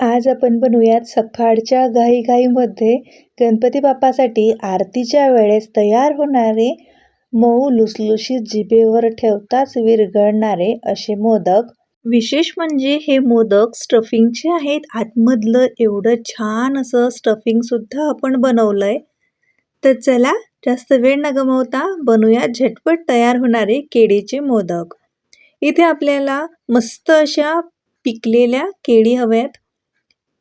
आज आपण बनवूयात सकाळच्या घाईघाईमध्ये गणपती बाप्पासाठी आरतीच्या वेळेस तयार होणारे मऊ लुसलुशीत जिभेवर ठेवताच विरघळणारे असे मोदक. विशेष म्हणजे हे मोदक स्टफिंगचे आहेत. आतमधलं एवढं छान असं स्टफिंगसुद्धा आपण आपण बनवलंय. तर चला जास्त वेळ न गमावता बनवूया झटपट तयार होणारे केळीचे मोदक. इथे आपल्याला मस्त अशा पिकलेल्या केळी हव्यात.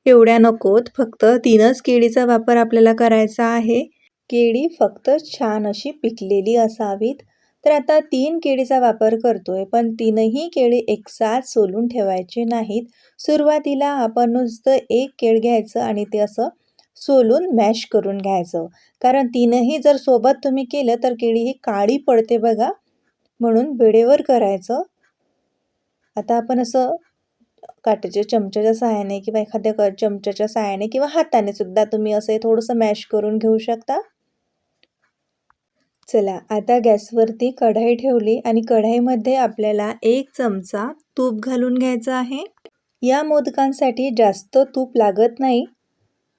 एवढ्या नकोत फक्त तीनच केळीचा वापर आपल्याला करायचा आहे. केळी फक्त छान अशी पिकलेली असावीत. तर आता तीन केळीचा वापर करतोय पण तीनही केळी एकसाथ सोलून ठेवायचे नाहीत. सुरुवातीला आपण नुसतं एक केळ घ्यायचं आणि ते असं सोलून मॅश करून घ्यायचं. कारण तीनही जर सोबत तुम्ही केलं तर केळी ही काळी पडते बघा. म्हणून वेळेवर करायचं. आता आपण असं काटेच्या चमच्याच्या सहाय्याने किंवा एखाद्या क चमच्याच्या सहाय्याने किंवा हाताने सुद्धा तुम्ही असं थोडंसं मॅश करून घेऊ शकता. चला आता गॅसवरती कढाई ठेवली आणि कढाईमध्ये आपल्याला एक चमचा तूप घालून घ्यायचं आहे. या मोदकांसाठी जास्त तूप लागत नाही.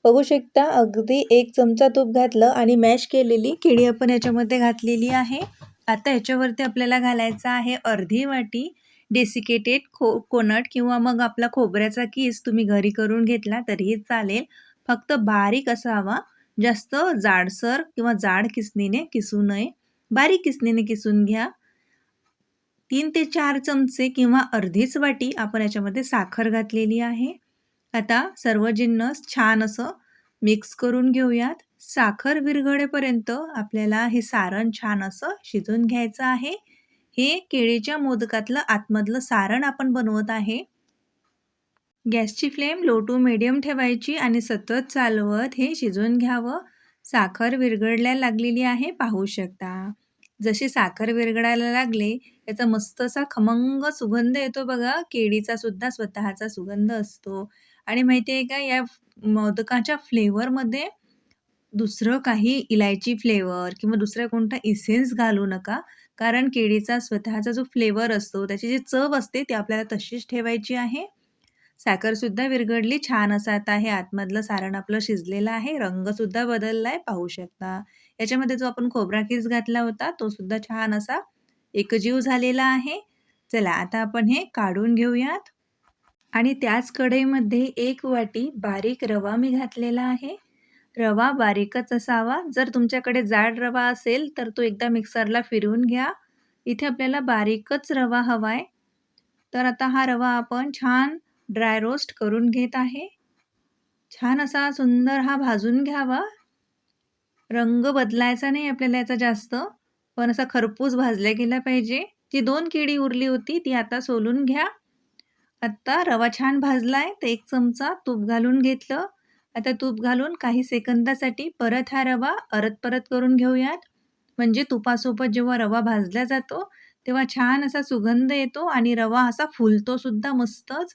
बघू शकता अगदी एक चमचा तूप घातलं आणि मॅश केलेली केळी आपण याच्यामध्ये घातलेली आहे. आता याच्यावरती आपल्याला घालायचं आहे अर्धी वाटी डेसिकेटेड खो कोनट किंवा मग आपला खोबऱ्याचा किस तुम्ही घरी करून घेतला तरीही चालेल. फक्त बारीक असावा. जास्त जाडसर किंवा जाड किसणीने किसू नये. बारीक किसणीने किसून घ्या. तीन ते चार चमचे किंवा अर्धीच वाटी आपण याच्यामध्ये साखर घातलेली आहे. आता सर्व जिन्नस छान असं मिक्स करून घेऊयात. साखर विरघळेपर्यंत आपल्याला हे सारण छान असं शिजून घ्यायचं आहे. हे केळीच्या मोदकातलं आतमधलं सारण आपण बनवत आहे. गॅसची फ्लेम लो टू मिडियम ठेवायची आणि सतत चालवत हे शिजवून घ्यावं. साखर विरघळायला लागलेली आहे पाहू शकता. जशी साखर विरघळायला लागले याचा मस्त असा खमंग सुगंध येतो बघा. केळीचा सुद्धा स्वतःचा सुगंध असतो. आणि माहिती आहे का या मोदकाच्या फ्लेवरमध्ये दुसरं काही इलायची फ्लेवर किंवा दुसरा कोणता इसेन्स घालू नका. कारण केळीचा स्वतःचा जो फ्लेवर असतो त्याची जी चव असते ती आपल्याला तशीच ठेवायची आहे. साखरसुद्धा विरघडली छान असं आता हे आतमधलं सारण आपलं शिजलेलं आहे. रंगसुद्धा बदलला आहे पाहू शकता. याच्यामध्ये जो आपण खोबरा किस घातला होता तो सुद्धा छान असा एकजीव झालेला आहे. चला आता आपण हे काढून घेऊयात. आणि त्याच कढईमध्ये एक वाटी बारीक रवा मी घातलेला आहे. रवा बारीकच असावा. जर तुमच्याकडे जाड रवा असेल तर तो एकदा मिक्सरला फिरवून घ्या. इथे आपल्याला बारीकच रवा हवा आहे तर आता हा रवा आपण छान ड्राय रोस्ट करून घेत आहे. छान असा सुंदर हा भाजून घ्यावा. रंग बदलायचा नाही आपल्याला याचा जास्त पण असा खरपूस भाजल्या गेला पाहिजे. जी दोन केळी उरली होती ती आता सोलून घ्या. आत्ता रवा छान भाजला आहे तर एक चमचा तूप घालून घेतलं. आता तूप घालून काही सेकंदासाठी परत हा रवा परत परत करून घेऊयात. म्हणजे तुपासोबत जेव्हा रवा भाजला जातो तेव्हा छान असा सुगंध येतो आणि रवा असा फुलतो सुद्धा मस्तच.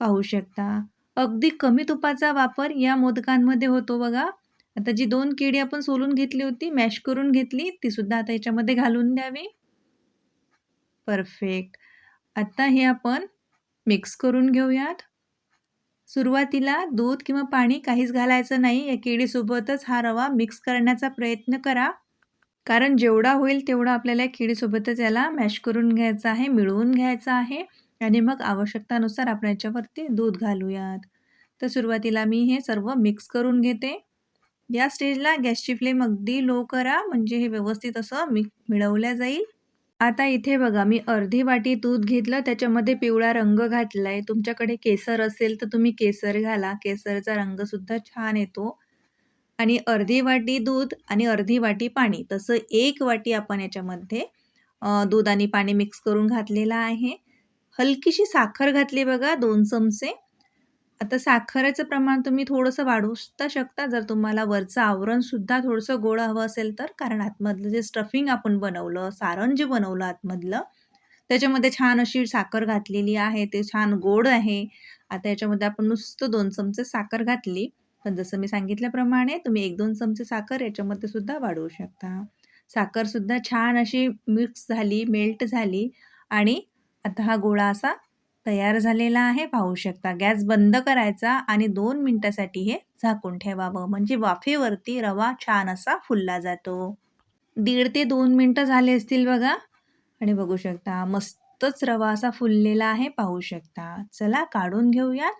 पाहू शकता. अगदी कमी तुपाचा वापर या मोदकांमध्ये होतो बघा. आता जी दोन केळी आपण सोलून घेतली होती मॅश करून घेतली ती सुद्धा आता याच्यामध्ये घालून द्यावी. परफेक्ट. आता हे आपण मिक्स करून घेऊयात. सुरुवातीला दूध किंवा पाणी काहीच घालायचं नाही. या केळीसोबतच हा रवा मिक्स करण्याचा प्रयत्न करा. कारण जेवढा होईल तेवढा आपल्याला केळीसोबतच याला मॅश करून घ्यायचा आहे मिळवून घ्यायचा आहे. आणि मग आवश्यकतानुसार आपण याच्यावरती दूध घालूयात. तर सुरुवातीला मी हे सर्व मिक्स करून घेते. या स्टेजला गॅसची फ्लेम अगदी लो करा. म्हणजे हे व्यवस्थित असं मिक मिळवल्या जाईल. आता इथे बघा मी अर्धी वाटी दूध घेतलं त्याच्यामध्ये पिवळा रंग घातला आहे तुमच्याकडे केसर असेल तर तुम्ही केसर घाला. केसरचा रंगसुद्धा छान येतो. आणि अर्धी वाटी दूध आणि अर्धी वाटी पाणी तसं एक वाटी आपण याच्यामध्ये दूध आणि पाणी मिक्स करून घातलेलं आहे. हलकीशी साखर घातली बघा दोन चमचे. आता साखरेचं प्रमाण तुम्ही थोडंसं वाढवू सुद्धा शकता. जर तुम्हाला वरचं आवरणसुद्धा थोडंसं गोड हवं असेल तर कारण आतमधलं जे स्टफिंग आपण बनवलं सारण जे बनवलं आतमधलं त्याच्यामध्ये छान अशी साखर घातलेली आहे ते छान गोड आहे. आता याच्यामध्ये आपण नुसतं दोन चमचे साखर घातली. पण जसं मी सांगितल्याप्रमाणे तुम्ही एक दोन चमचे साखर याच्यामध्ये सुद्धा वाढवू शकता. साखरसुद्धा छान अशी मिक्स झाली मेल्ट झाली. आणि आता हा गोळा असा तयार झालेला आहे पाहू शकता. गॅस बंद करायचा आणि दोन मिनिटासाठी हे झाकून ठेवावं. म्हणजे वाफेवरती रवा छान असा फुलला जातो. दीड ते दोन मिनटं झाले असतील बघा. आणि बघू शकता मस्तच रवा असा फुललेला आहे पाहू शकता. चला काढून घेऊया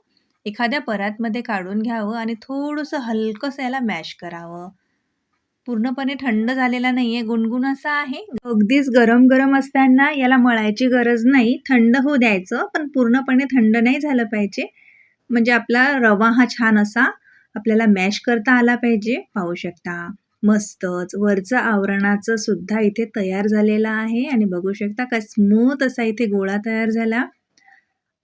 एखाद्या परातमध्ये काढून घ्यावं आणि थोडंसं हलकंसं याला मॅश करावं. पूर्णपणे थंड झालेला नाहीये. गुणगुण असा आहे. अगदीच गरम गरम असताना याला मळायची गरज नाही. थंड होऊ द्यायचं पण पूर्णपणे थंड नाही झालं पाहिजे. म्हणजे आपला रवा हा छान असा आपल्याला मॅश करता आला पाहिजे. पाहू शकता. मस्तच. वरचं आवरणाचं सुद्धा इथे तयार झालेलं आहे. आणि बघू शकता का स्मूथ असा इथे गोळा तयार झाला.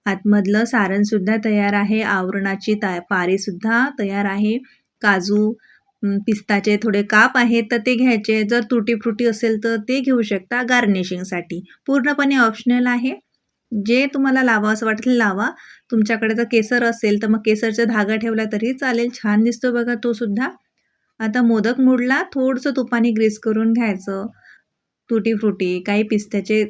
आतमधलं सारण सुद्धा तयार आहे. आवरणाची ता पारी सुद्धा तयार आहे. काजू पिस्ताचे थोडे काप आहेत तर ते घ्यायचे. जर तुटी फ्रुटी असेल तर ते घेऊ शकता गार्निशिंगसाठी पूर्णपणे ऑप्शनल आहे. जे तुम्हाला लावा असं वाटलं लावा. तुमच्याकडे जर केसर असेल तर मग केसरचा धागा ठेवला तरी चालेल. छान दिसतो बघा तो सुद्धा. आता मोदक मोडला थोडंसं तुपाने ग्रीस करून घ्यायचं. तुटी फ्रुटी काही पिस्त्याचे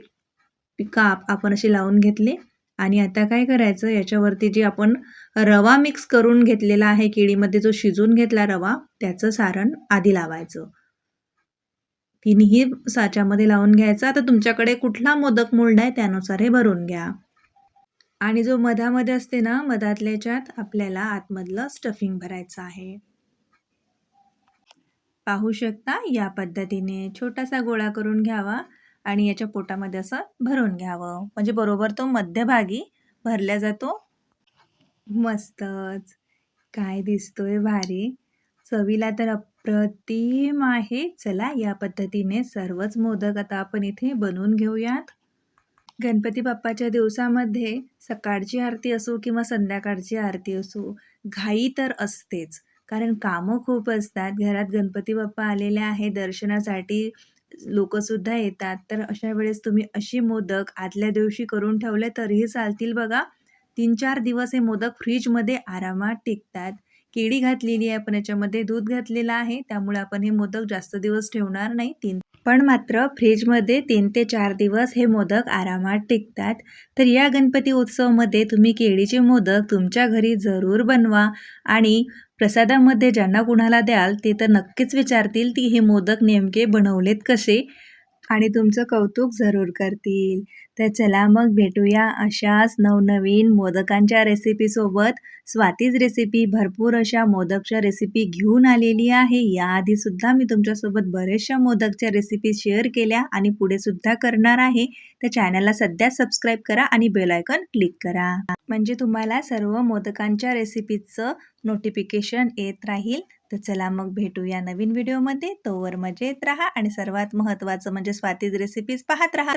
काप आपण असे लावून घेतले. आणि आता काय करायचं? याच्यावरती जे आपण रवा मिक्स करून घेतलेला आहे केळीमध्ये जो शिजून घेतला रवा त्याचं सारण आधी लावायचं. तिन्ही साच्यामध्ये लावून घ्यायचं. आता तुमच्याकडे कुठला मोदक मोल्ड आहे त्यानुसार हे भरून घ्या. आणि जो मधामध्ये असते ना मधातल्याच्यात आपल्याला आतमधलं स्टफिंग भरायचं आहे. पाहू शकता या पद्धतीने. छोटासा गोळा करून घ्यावा. आणि याच्या पोटामध्ये असं भरून घ्यावं. म्हणजे बरोबर तो मध्यभागी भरल्या जातो. मस्तच. काय दिसतोय भारी. चवीला तर अप्रतिम आहे. चला या पद्धतीने सर्वच मोदक आता आपण इथे बनवून घेऊयात. गणपती बाप्पाच्या दिवसामध्ये सकाळची आरती असो किंवा संध्याकाळची आरती असो घाई तर असतेच. कारण कामं खूप असतात. घरात गणपती बाप्पा आलेले आहे दर्शनासाठी लोकसुद्धा येतात. तर अशा वेळेस तुम्ही अशी मोदक आदल्या दिवशी करून ठेवले तरीही चालतील बघा. तीन चार दिवस हे मोदक फ्रीजमध्ये आरामात टिकतात. केळी घातलेली आहे पण याच्यामध्ये दूध घातलेलं आहे. त्यामुळे आपण हे मोदक जास्त दिवस ठेवणार नाही. तीन पण मात्र फ्रीजमध्ये तीन ते चार दिवस हे मोदक आरामात टिकतात. तर या गणपती उत्सवमध्ये तुम्ही केळीचे मोदक तुमच्या घरी जरूर बनवा आणि प्रसादामध्ये ज्यांना कुणाला द्याल ते तर नक्कीच विचारतील की हे मोदक नेमके बनवलेत कसे? आणि तुमचं कौतुक जरूर करतील. तर चला मग भेटूया अशाच नवनवीन मोदकांच्या रेसिपीसोबत स्वातीज रेसिपी भरपूर अशा मोदकच्या रेसिपी घेऊन आलेली आहे. याआधीसुद्धा मी तुमच्यासोबत बऱ्याचशा मोदकच्या रेसिपी शेअर केल्या आणि पुढे सुद्धा करणार आहे. तर चॅनलला सध्या सबस्क्राईब करा आणि बेलायकन क्लिक करा. म्हणजे तुम्हाला सर्व मोदकांच्या रेसिपीचं नोटिफिकेशन येत राहील. तर चला मग भेटू या नवीन व्हिडिओमध्ये. तोवर मजेत राहा आणि सर्वात महत्त्वाचं म्हणजे स्वातीज रेसिपीज पाहत राहा.